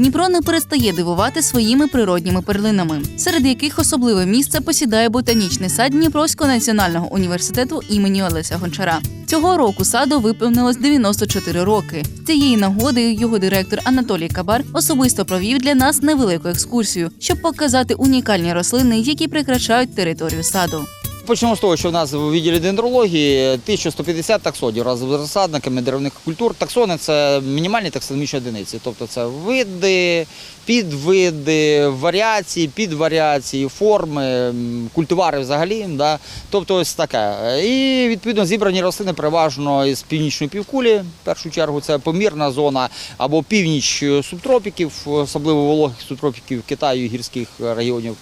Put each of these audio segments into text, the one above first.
Дніпро не перестає дивувати своїми природніми перлинами, серед яких особливе місце посідає ботанічний сад Дніпровського національного університету імені Олеся Гончара. Цього року саду виповнилось 94 роки. Цієї нагоди його директор Анатолій Кабар особисто провів для нас невелику екскурсію, щоб показати унікальні рослини, які прикрашають територію саду. Почнемо з того, що в нас у відділі дендрології 1150 таксонів разом з розсадниками деревних культур. Таксони це мінімальні таксономічні одиниці, тобто це види, підвиди, варіації, підваріації, форми, культивари взагалі. Да? Тобто ось таке. І відповідно зібрані рослини переважно із північної півкулі. В першу чергу це помірна зона або північ субтропіків, особливо вологих субтропіків Китаю і гірських регіонів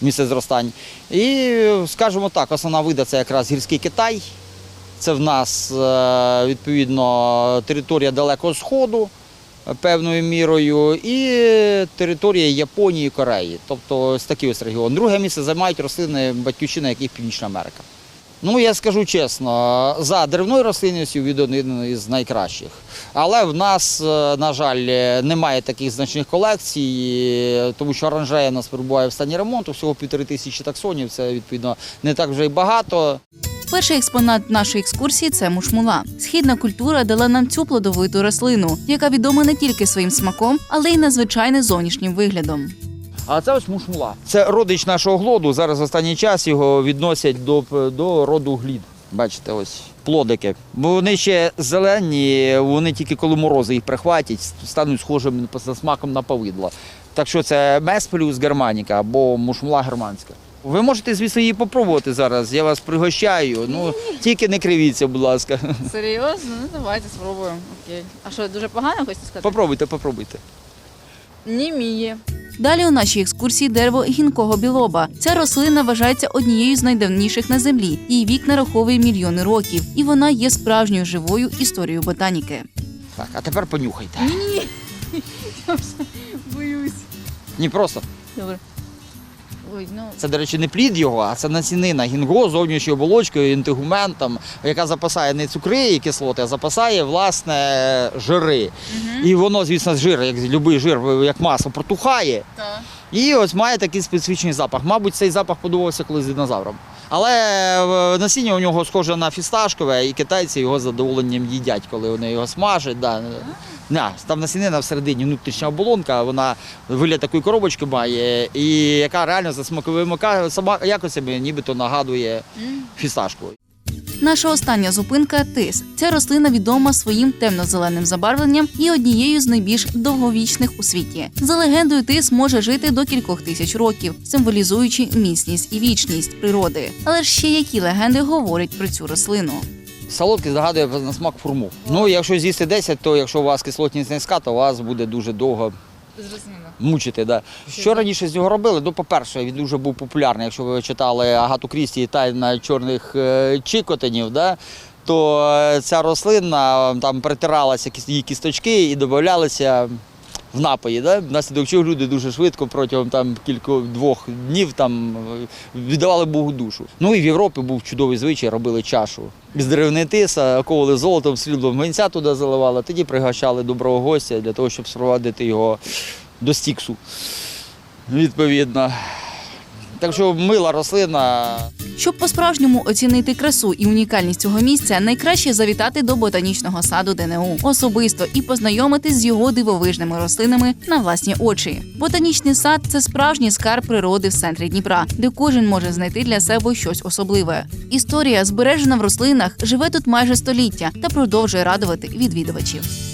місце зростань. І, скажімо так, основна вида це якраз гірський Китай. Це в нас е, відповідно територія Далекого Сходу певною мірою, і територія Японії Кореї. Тобто ось такий ось регіон. Друге місце займають рослини батьківщина, яких Північна Америка. Ну, я скажу чесно, за деревною рослинністю від один із найкращих. Але в нас, е, на жаль, немає таких значних колекцій, тому що оранжея у нас перебуває в стані ремонту, всього півтори тисячі таксонів, це відповідно не так вже й багато. Перший експонат нашої екскурсії це мушмула. Східна культура дала нам цю плодовиту рослину, яка відома не тільки своїм смаком, але й надзвичайно зовнішнім виглядом. А це ось мушмула. Це родич нашого глоду. Зараз в останній час його відносять до, до роду глід. Бачите, ось плодики. Бо вони ще зелені, вони тільки коли морози їх прихватять, стануть схожими за смаком на повидло. Так що це мес плюс германіка або мушмула германська. Ви можете, звісно, її попробувати зараз. Я вас пригощаю. Ну тільки не кривіться, будь ласка. Серйозно? Ну давайте спробуємо. Окей. А що, дуже погано хочете сказати? Попробуйте, попробуйте. Німіє. Далі у нашій екскурсії дерево гінкого білоба. Ця рослина вважається однією з найдавніших на землі. Її вік нараховує мільйони років, і вона є справжньою живою історією ботаніки. Так, а тепер понюхайте. Боюсь. Ні, просто. Добре. Ой, ну. Це, до речі, не плід його, а це насінина гінго зовнішньою оболочкою, інтегументом, яка запасає не цукри і кислоти, а запасає власне жири. І воно, звісно, жир, як будь-який жир, як масло, протухає. Так. І ось має такий специфічний запах. Мабуть, цей запах подобався колись динозаврам. Але е, насіння у нього схоже на фісташкове, і китайці його з задоволенням їдять, коли вони його смажать. Да. На, там насінина всередині внутрішня оболонка, вона вигляд такої коробочки має, і яка реально за смаковими якостями нібито нагадує фісташку. Наша остання зупинка тис. Ця рослина відома своїм темно-зеленим забарвленням і однією з найбільш довговічних у світі. За легендою, тис може жити до кількох тисяч років, символізуючи міцність і вічність природи. Але ж ще які легенди говорять про цю рослину? Солодкий згадує на смак фурму. Ну, якщо з'їсти 10, то якщо у вас кислотність низька, то вас буде дуже довго Зрозуміло. мучити. Да. Що раніше з нього робили? Ну, по-перше, він дуже був популярний. Якщо ви читали Агату Крісті і тайна чорних е, чікотинів, да, то е, ця рослина там притиралася її кісточки і додавалися в напої. Да? Внаслідок чого люди дуже швидко протягом там кілька двох днів там віддавали Богу душу. Ну і в Європі був чудовий звичай, робили чашу з деревини тиса, оковували золотом, сріблом гвинця туди заливали, тоді пригощали доброго гостя для того, щоб спровадити його до стіксу. Відповідно. Так що мила рослина. Щоб по-справжньому оцінити красу і унікальність цього місця, найкраще завітати до ботанічного саду ДНУ особисто і познайомитись з його дивовижними рослинами на власні очі. Ботанічний сад це справжній скарб природи в центрі Дніпра, де кожен може знайти для себе щось особливе. Історія, збережена в рослинах, живе тут майже століття та продовжує радувати відвідувачів.